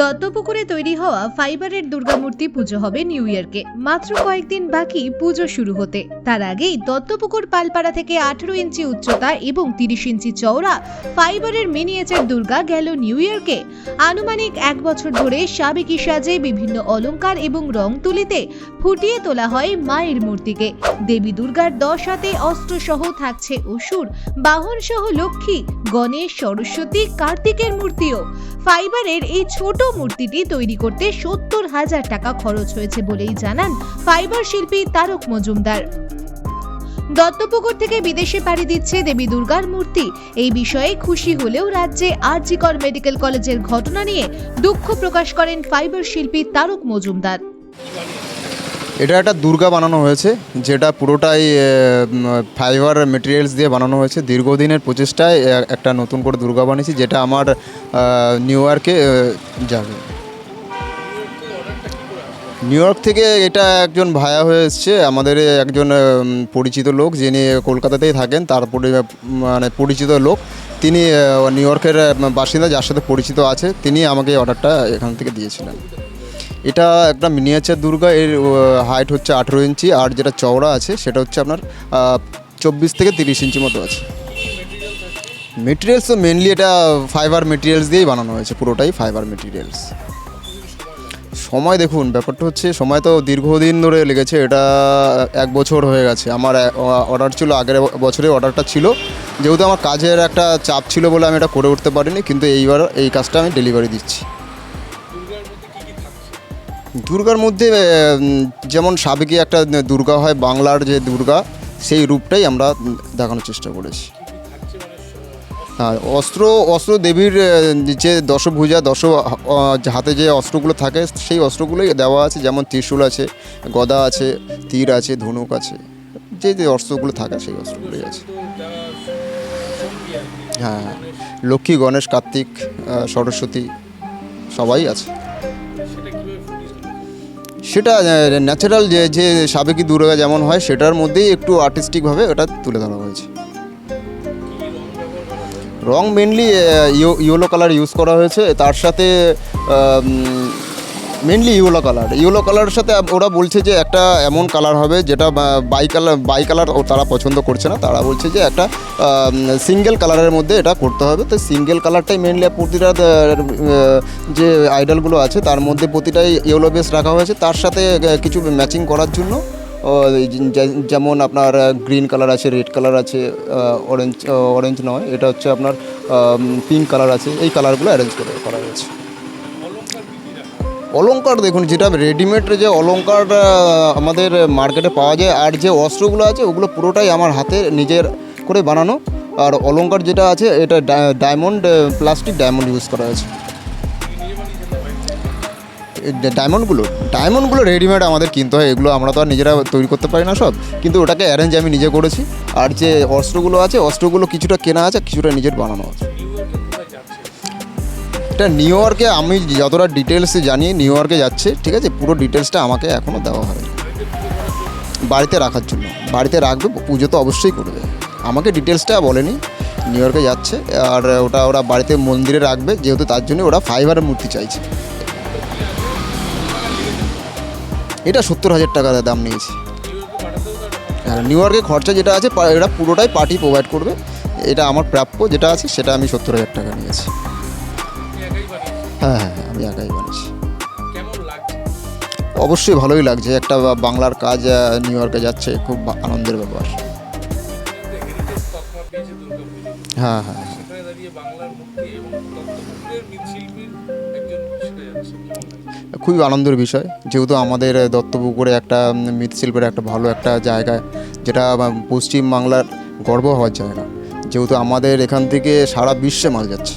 দত্তপুকুরে তৈরি হওয়া ফাইবারের দুর্গামূর্তি পুজো হবে নিউ ইয়ারকে। মাত্র কয়েকদিন বাকি, পুজো শুরু হতে। তার আগেই দত্তপুকুর পালপাড়া থেকে আঠেরো ইঞ্চি উচ্চতা এবং তিরিশ ইঞ্চি চওড়া ফাইবারের মিনিয়েচার দুর্গা গেল নিউ ইয়ারকে। আনুমানিক এক বছর ধরে সাবেকি সাজে বিভিন্ন অলংকার এবং রং তুলিতে ফুটিয়ে তোলা হয় মায়ের মূর্তিকে। দেবী দুর্গার দশ হাতে অস্ত্র সহ থাকছে অসুর বাহন সহ লক্ষ্মী, গণেশ, সরস্বতী, কার্তিকের মূর্তিও। ফাইবারের এই ছোট মূর্তিটি তৈরি করতে সত্তর হাজার টাকা খরচ হয়েছে বলেই জানান ফাইবার শিল্পী তারক মজুমদার। দত্তপুকুর থেকে বিদেশে পাড়ি দিচ্ছে দেবী দুর্গার মূর্তি। এই বিষয়ে খুশি হলেও রাজ্যে আরজিকর মেডিকেল কলেজের ঘটনা নিয়ে দুঃখ প্রকাশ করেন ফাইবার শিল্পী তারক মজুমদার। এটা একটা দুর্গা বানানো হয়েছে যেটা পুরোটাই ফাইবার মেটেরিয়ালস দিয়ে বানানো হয়েছে। দীর্ঘদিনের প্রচেষ্টায় একটা নতুন করে দুর্গা বানিয়েছি যেটা আমার নিউ ইয়র্কে যাবে। নিউ ইয়র্ক থেকে এটা একজন ভায়া হয়ে এসছে আমাদের একজন পরিচিত লোক যিনি কলকাতাতেই থাকেন উম, মানে পরিচিত লোক। তিনি নিউ ইয়র্কের বাসিন্দা যার সাথে পরিচিত আছে তিনি আমাকে অর্ডারটা এখান থেকে দিয়েছিলেন। এটা একটা মিনিয়েচার দুর্গা, এর হাইট হচ্ছে আঠেরো ইঞ্চি, আর যেটা চওড়া আছে, সেটা হচ্ছে আপনার চব্বিশ থেকে তিরিশ ইঞ্চি মতো আছে। মেটেরিয়ালস তো মেনলি এটা ফাইবার মেটেরিয়ালস দিয়েই বানানো হয়েছে, পুরোটাই ফাইবার মেটেরিয়ালস সময় দেখুন, ব্যাপারটা হচ্ছে, সময় তো দীর্ঘদিন ধরে লেগেছে, এটা এক বছর হয়ে গেছে। আমার অর্ডার ছিল, আগের বছরে অর্ডারটা ছিল। যেহেতু আমার কাজের একটা চাপ ছিল বলে আমি এটা করে উঠতে পারিনি, কিন্তু এইবার এই কাজটা আমি ডেলিভারি দিচ্ছি। দুর্গার মধ্যে যেমন সাবেকি একটা দুর্গা হয়, বাংলার যে দুর্গা, সেই রূপটাই আমরা দেখানোর চেষ্টা করেছি। হ্যাঁ অস্ত্র অস্ত্র দেবীর যে দশভুজা, দশ হাতে যে অস্ত্রগুলো থাকে, সেই অস্ত্রগুলোই দেওয়া আছে, যেমন ত্রিশূল আছে, গদা আছে, তীর আছে, ধনুক আছে, যে যে অস্ত্রগুলো থাকে, সেই অস্ত্রগুলোই আছে। হ্যাঁ লক্ষ্মী, গণেশ, কার্তিক সরস্বতী, সবাই আছে। সেটা ন্যাচারাল যে যে সাবেকি দুর্গা যেমন হয়, সেটার মধ্যেই একটু আর্টিস্টিকভাবে ওটা তুলে ধরা হয়েছে। রং মেনলি ইয়েলো কালার ইউজ করা হয়েছে। তার সাথে মেনলি ইয়েলো কালার ইয়েলো কালারের সাথে ওরা বলছে যে একটা এমন কালার হবে যেটা বাই কালার বাই কালার তারা পছন্দ করছে না। তারা বলছে যে একটা সিঙ্গেল কালারের মধ্যে এটা করতে হবে। তো সিঙ্গেল কালারটাই মেনলি প্রতিটা যে আইডলগুলো আছে, তার মধ্যে প্রতিটাই ইয়েলো বেস রাখা হয়েছে। তার সাথে কিছু ম্যাচিং করার জন্য যেমন আপনার গ্রিন কালার আছে রেড কালার আছে অরেঞ্জ অরেঞ্জ নয়, এটা হচ্ছে আপনার পিঙ্ক কালার আছে। এই কালারগুলো অ্যারেঞ্জ করে করা হয়েছে। অলংকার দেখুন যেটা রেডিমেড যে অলংকার আহ, আমাদের মার্কেটে পাওয়া যায় আর যে অস্ত্রগুলো আছে ওগুলো পুরোটাই আমার হাতে নিজের করে বানানো। আর অলংকার যেটা আছে এটা ডায়মন্ড প্লাস্টিক ডায়মন্ড ইউজ করা আছে। ডায়মন্ডগুলো ডায়মন্ডগুলো রেডিমেড আমাদের কিনতে হয় এগুলো আমরা তো আর নিজেরা তৈরি করতে পারি না সব। কিন্তু ওটাকে অ্যারেঞ্জ আমি নিজে করেছি। আর যে অস্ত্রগুলো আছে অস্ত্রগুলো কিছুটা কেনা আছে কিছুটা নিজের বানানো আছে। এটা নিউ ইয়র্কে আমি যতটা ডিটেলসে জানি নিউ ইয়র্কে যাচ্ছে, ঠিক আছে? পুরো ডিটেলসটা আমাকে এখনও দেওয়া হবে বাড়িতে রাখার জন্য। বাড়িতে রাখবে, পুজো তো অবশ্যই করবে আমাকে ডিটেলসটা বলেনি নিউ ইয়র্কে যাচ্ছে, আর ওটা ওরা বাড়িতে মন্দিরে রাখবে, যেহেতু তার জন্য ওরা ফাইবারের মূর্তি চাইছে। এটা সত্তর হাজার টাকা দাম নিয়েছে। হ্যাঁ নিউ ইয়র্কে খরচা যেটা আছে এটা পুরোটাই পার্টি প্রোভাইড করবে। এটা আমার প্রাপ্য যেটা আছে, সেটা আমি সত্তর হাজার টাকা নিয়েছি। হ্যাঁ হ্যাঁ হ্যাঁ, আমি একাই বানিয়েছি অবশ্যই ভালোই লাগছে একটা বাংলার কাজ নিউ ইয়র্কে যাচ্ছে খুব আনন্দের ব্যাপার। হ্যাঁ হ্যাঁ হ্যাঁ। খুবই আনন্দের বিষয় যেহেতু আমাদের দত্তপুকুরে একটা মৃৎশিল্পের একটা ভালো একটা জায়গা যেটা আম, পশ্চিম বাংলার গর্ব হওয়ার জায়গা। যেহেতু আমাদের এখান থেকে সারা বিশ্বে মাল যাচ্ছে।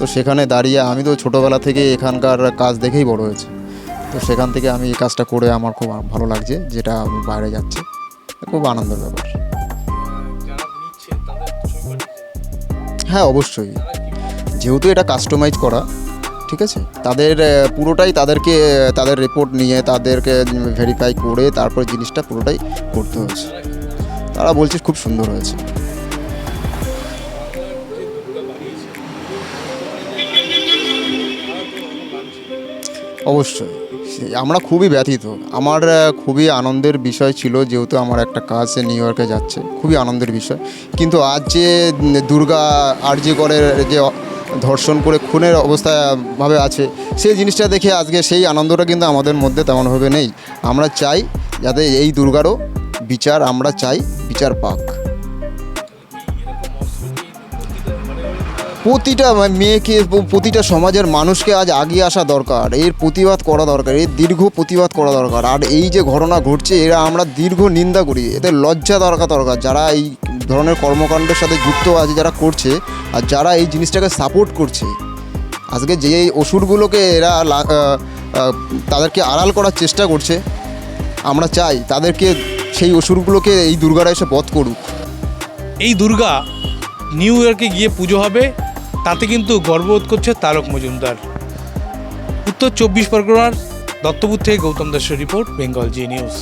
তো সেখানে দাঁড়িয়ে আমি তো ছোটোবেলা থেকে এখানকার কাজ দেখেই বড় হয়েছে। তো সেখান থেকে আমি এই কাজটা করে আমার খুব ভালো লাগছে, যেটা আমি বাইরে যাচ্ছে। খুব আনন্দের ব্যাপার। হ্যাঁ অবশ্যই। যেহেতু এটা কাস্টমাইজ করা, ঠিক আছে? তাদের পুরোটাই তাদেরকে, তাদের রিপোর্ট নিয়ে, তাদেরকে ভেরিফাই করে তারপর জিনিসটা পুরোটাই করতে হয়েছে। তারা বলছে খুব সুন্দর হয়েছে। অবশ্যই। আমরা খুবই ব্যথিত। আমার খুবই আনন্দের বিষয় ছিল যেহেতু আমার একটা কাজ নিউ ইয়র্কে যাচ্ছে। খুবই আনন্দের বিষয়। কিন্তু আজ যে দুর্গা আর যে করে যে ধর্ষণ করে খুনের অবস্থায় ভাবে আছে, সেই জিনিসটা দেখে আজকে সেই আনন্দটা কিন্তু আমাদের মধ্যে তেমনভাবে নেই। আমরা চাই যাতে এই দুর্গারও বিচার আমরা চাই, বিচার পাক। প্রতিটা মেয়েকে প্রতিটা সমাজের মানুষকে আজ আগিয়ে আসা দরকার। এর প্রতিবাদ করা দরকার, এর দীর্ঘ প্রতিবাদ করা দরকার। আর এই যে ঘটনা ঘটছে, এরা আমরা দীর্ঘ নিন্দা করি। এদের লজ্জা দরকার দরকার। যারা এই ধরনের কর্মকাণ্ডের সাথে যুক্ত আছে, যারা করছে, আর যারা এই জিনিসটাকে সাপোর্ট করছে, আজকে যে এই ওষুধগুলোকে এরা তাদেরকে আড়াল করার চেষ্টা করছে, আমরা চাই তাদেরকে সেই ওষুধগুলোকে এই দুর্গারা এসে বধ করুক। এই দুর্গা নিউ ইয়র্কে গিয়ে পুজো হবে। তাতে কিন্তু গর্ববোধ করছে তারক মজুমদার। উত্তর চব্বিশ পরগনার দত্তপুর থেকে গৌতম দাসের রিপোর্ট, বেঙ্গল জি নিউজ।